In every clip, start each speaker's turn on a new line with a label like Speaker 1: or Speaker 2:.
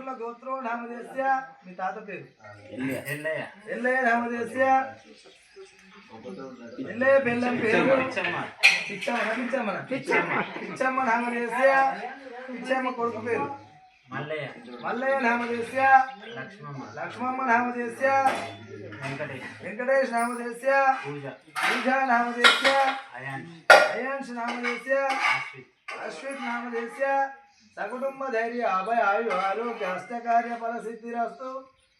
Speaker 1: నూరుల గోత్రం నామదేశ్య మీ తాత పేరు? ఎల్లయ్య. నామదేశ్య ఎల్లయ్య బెల్లం పేరు? పిచ్చమ్మ. పిచ్చమ్మ పిచ్చమ్మ. నామదేశ్య పిచ్చమ్మ కొడుకు పేరు?
Speaker 2: మల్లయ్య.
Speaker 1: మల్లయ్య నామదేశ్య
Speaker 2: లక్ష్మమ్మ.
Speaker 1: లక్ష్మమ్మ నామదేశ్య
Speaker 2: వెంకటేష్.
Speaker 1: వెంకటేష్ నామదేశ్య
Speaker 2: పూజ.
Speaker 1: పూజా నామదేశ్య
Speaker 2: అయాన్
Speaker 1: అయాంశ్ నామదేశ్య
Speaker 2: అశ్విత్.
Speaker 1: అశ్విత్ నామదేశ్య సకుటుంబ ధైర్య అభయ ఆయు ఆరోగ్య హస్తకార్య ఫల సిద్ధిరస్తు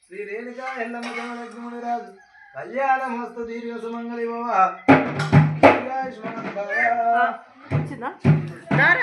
Speaker 1: శ్రీ రేణుకా ఎల్లమ్మ దేవలక్ష్మణి రాజు. కళ్యాణం వస్తు దీర్ఘ సుమంగళి భవ.
Speaker 3: వచ్చిందా?